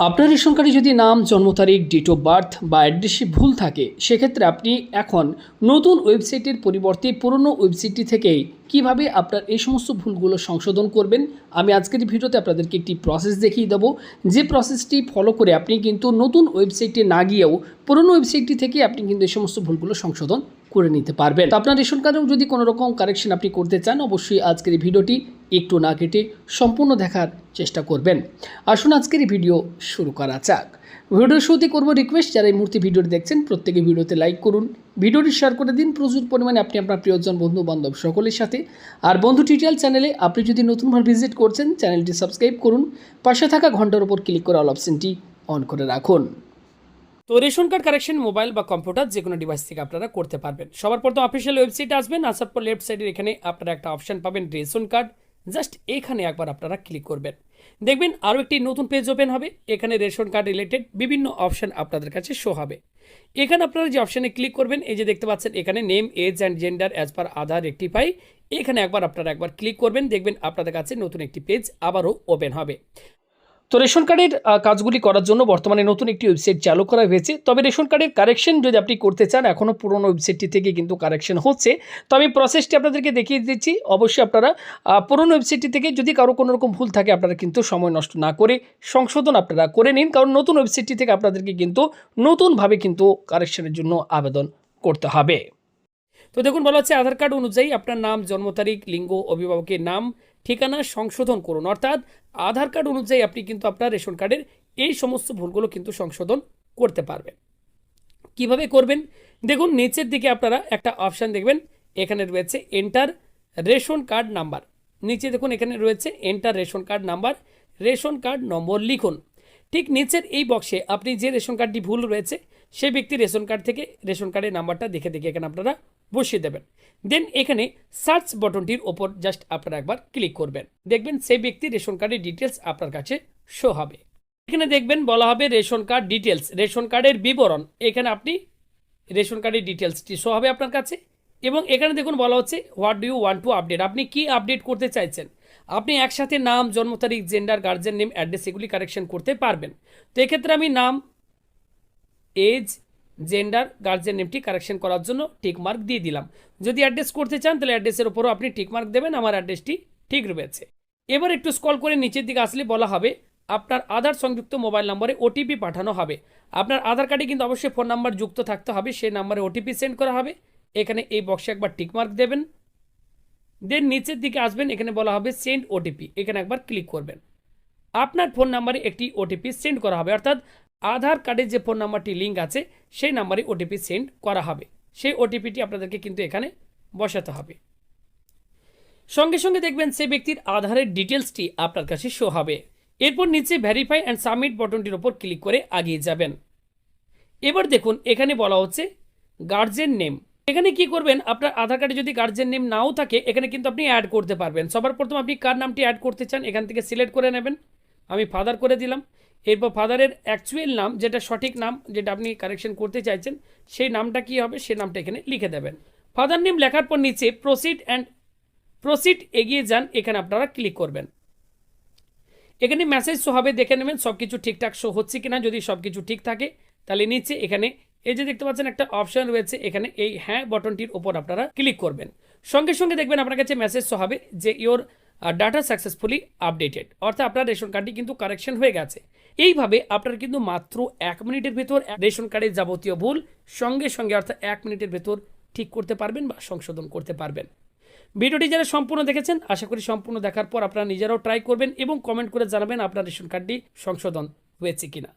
আপনার রেশন কার্ডে যদি নাম, জন্ম তারিখ ডেট অফ বার্থ বা অ্যাড্রেসে ভুল থাকে, সেক্ষেত্রে আপনি এখন নতুন ওয়েবসাইটের পরিবর্তে পুরনো ওয়েবসাইটটি থেকেই কীভাবে আপনার এই সমস্ত ভুলগুলো সংশোধন করবেন, আমি আজকের ভিডিওতে আপনাদেরকে একটি প্রসেস দেখিয়ে দেবো। যে প্রসেসটি ফলো করে আপনি কিন্তু নতুন ওয়েবসাইটে না গিয়েও পুরনো ওয়েবসাইটটি থেকে আপনি কিন্তু এই সমস্ত ভুলগুলো সংশোধন করে নিতে পারবেন। তো আপনার রেশন কার্ডেও যদি কোনো রকম কারেকশন আপনি করতে চান, অবশ্যই আজকের এই ভিডিওটি একটু না কেটে সম্পূর্ণ দেখার চেষ্টা করবেন। আসুন আজকের এই ভিডিও শুরু করা যাক। ভিডিওর শুরুতে করব রিকোয়েস্ট যারা এই মুহূর্তে ভিডিওটি দেখছেন, প্রত্যেকে ভিডিওতে লাইক করুন। ভিডিওটি শেয়ার করে দিন, প্রচুর পরিমাণে আপনি আপনার প্রিয়জন বন্ধু বান্ধব সকলের সাথে। আর বন্ধু টিউটোরিয়াল চ্যানেলে আপনি যদি নতুনভাবে ভিজিট করছেন চ্যানেলটি সাবস্ক্রাইব করুন। পাশে থাকা ঘণ্টার উপর ক্লিক করে অল অপশনটি অন করে রাখুন। তো রেশন কার্ড, কারেকশন, মোবাইল বা কম্পিউটার যে কোনো ডিভাইস থেকে আপনারা করতে পারবেন। সবার প্রথম অফিসিয়াল ওয়েবসাইট আসবেন, আসার পর লেফট সাইডের এখানে আপনারা একটা অপশন পাবেন রেশন কার্ড। জাস্ট এখানে একবার আপনারা ক্লিক করবেন। দেখবেন আরও একটি নতুন পেজ ওপেন হবে, এখানে রেশন কার্ড রিলেটেড বিভিন্ন অপশন আপনাদের কাছে শো হবে। এখানে আপনারা যে অপশানে ক্লিক করবেন, এই যে দেখতে পাচ্ছেন, এখানে name age and gender as per Aadhaar একটি রেক্টিফাই এখানে একবার আপনারা একবার ক্লিক করবেন, দেখবেন আপনাদের কাছে নতুন একটি পেজ আবারও ওপেন হবে। তো রেশন কার্ডের কাজগুলি করার জন্য বর্তমানে নতুন একটি ওয়েবসাইট চালু করা হয়েছে। তবে রেশন কার্ডের কারেকশন যদি আপনি করতে চান এখনও পুরনো ওয়েবসাইটটি থেকে কিন্তু কারেকশন হচ্ছে। তো আমি প্রসেসটি আপনাদেরকে দেখিয়ে দিচ্ছি। অবশ্যই আপনারা পুরনো ওয়েবসাইটটি থেকে যদি কারও কোনো রকম ভুল থাকে, আপনারা কিন্তু সময় নষ্ট না করে সংশোধন আপনারা করে নিন। কারণ নতুন ওয়েবসাইটটি থেকে আপনাদেরকে কিন্তু নতুনভাবে কিন্তু কারেকশনের জন্য আবেদন করতে হবে। তো দেখুন, বলা হচ্ছে আধার কার্ড অনুযায়ী আপনার নাম, জন্ম তারিখ, লিঙ্গ, অভিভাবকের নাম ঠিকানা সংশোধন করুন। অর্থাৎ আধার কার্ড অনুযায়ী আপনি কিন্তু আপনার রেশন কার্ডের এই সমস্ত ভুলগুলো কিন্তু সংশোধন করতে পারবেন। কীভাবে করবেন? দেখুন, নিচের দিকে আপনারা একটা অপশান দেখবেন। এখানে রয়েছে এন্টার রেশন কার্ড নাম্বার। নিচে দেখুন, এখানে রয়েছে enter ration card number. Ration card number লিখুন। ঠিক নিচের এই বক্সে আপনি যে রেশন কার্ডটি ভুল রয়েছে, সেই ব্যক্তি রেশন কার্ড থেকে রেশন কার্ডের নাম্বারটা দেখে দেখে এখানে আপনারা বসিয়ে দেবেন। দেন এখানে সার্চ বটনটির ওপর জাস্ট আপনারা একবার ক্লিক করবেন। দেখবেন সেই ব্যক্তির রেশন কার্ডের ডিটেলস আপনার কাছে শো হবে। এখানে দেখবেন বলা হবে রেশন কার্ড ডিটেলস রেশন কার্ডের বিবরণ। এখানে আপনি রেশন কার্ডের ডিটেলসটি শো হবে আপনার কাছে। এবং এখানে দেখুন বলা হচ্ছে what do you want to update আপনি কি আপডেট করতে চাইছেন? আপনি একসাথে নাম, জন্ম তারিখ জেন্ডার গার্জেন নেম অ্যাড্রেস এগুলি কারেকশন করতে পারবেন। তো এক্ষেত্রে আমি নাম এজ জেন্ডার গার্জেন নেমটি কারেকশন করার জন্য টিক মার্ক দিয়ে দিলাম। যদি অ্যাড্রেস করতে চান, তাহলে অ্যাড্রেসের ওপরও আপনি টিক মার্ক দেবেন, আমার অ্যাড্রেসটি ঠিক রয়েছে। এবার একটু স্কল করে নিচের দিকে আসলে বলা হবে, আপনার আধার সংযুক্ত মোবাইল নম্বরে ওটিপি পাঠানো হবে। আপনার আধার কার্ডে কিন্তু অবশ্যই ফোন নাম্বার যুক্ত থাকতে হবে, সেই নাম্বারে ওটিপি সেন্ড করা হবে। এখানে এই বক্সে একবার টিক মার্ক দেবেন। দেন নিচের দিকে আসবেন, এখানে বলা হবে সেন্ড ওটিপি এখানে একবার ক্লিক করবেন। আপনার ফোন নাম্বারে একটি ওটিপি সেন্ড করা হবে, অর্থাৎ আধার কার্ডের যে ফোন নাম্বারটি লিঙ্ক আছে সেই নাম্বারে ওটিপি সেন্ড করা হবে। সেই ওটিপিটি আপনাদেরকে কিন্তু এখানে বসাতে হবে। সঙ্গে সঙ্গে দেখবেন সেই ব্যক্তির আধারের ডিটেলসটি আপনার কাছে শো হবে। এরপর নিচে ভেরিফাই অ্যান্ড সাবমিট বটনটির ওপর ক্লিক করে আগিয়ে যাবেন। এবার দেখুন, এখানে বলা হচ্ছে গার্জেন নেম এখানে কি করবেন, আপনার আধার কার্ডে যদি গার্জেন নেম নাও থাকে, এখানে কিন্তু আপনি অ্যাড করতে পারবেন। সবার প্রথম আপনি কার নামটি অ্যাড করতে চান, এখান থেকে সিলেক্ট করে নেবেন। আমি ফাদার করে দিলাম। এরপর ফাদারের অ্যাকচুয়াল নাম, যেটা সঠিক নাম, যেটা আপনি কারেকশন করতে চাইছেন, সেই নামটা কি হবে? সেই নামটা এখানে লিখে দেবেন। ফাদার নেম লেখার পর নিচে প্রসিড অ্যান্ড প্রসিড এগিয়ে যান, এখানে আপনারা ক্লিক করবেন। এখানে মেসেজ শো হবে, দেখে নেবেন সব কিছু ঠিকঠাক শো হচ্ছে কিনা। যদি সব কিছু ঠিক থাকে, তাহলে নিচে এখানে, এই যে দেখতে পাচ্ছেন একটা অপশন রয়েছে, এখানে এই হ্যাঁ বটনটির ওপর আপনারা ক্লিক করবেন। সঙ্গে সঙ্গে দেখবেন আপনার কাছে মেসেজ শো হবে যে ইওর ডাটা সাকসেসফুলি আপডেটেড অর্থাৎ আপনার রেশন কার্ডটি কিন্তু কারেকশন হয়ে গেছে। এইভাবে আপনার কিন্তু মাত্র এক মিনিটের ভেতর রেশন কার্ডের যাবতীয় ভুল সঙ্গে সঙ্গে অর্থাৎ এক মিনিটের ভেতর ঠিক করতে পারবেন বা সংশোধন করতে পারবেন। ভিডিওটি যারা সম্পূর্ণ দেখেছেন, আশা করি সম্পূর্ণ দেখার পর আপনারা নিজেরাও ট্রাই করবেন এবং কমেন্ট করে জানাবেন আপনার রেশন কার্ডটি সংশোধন হয়েছে কিনা।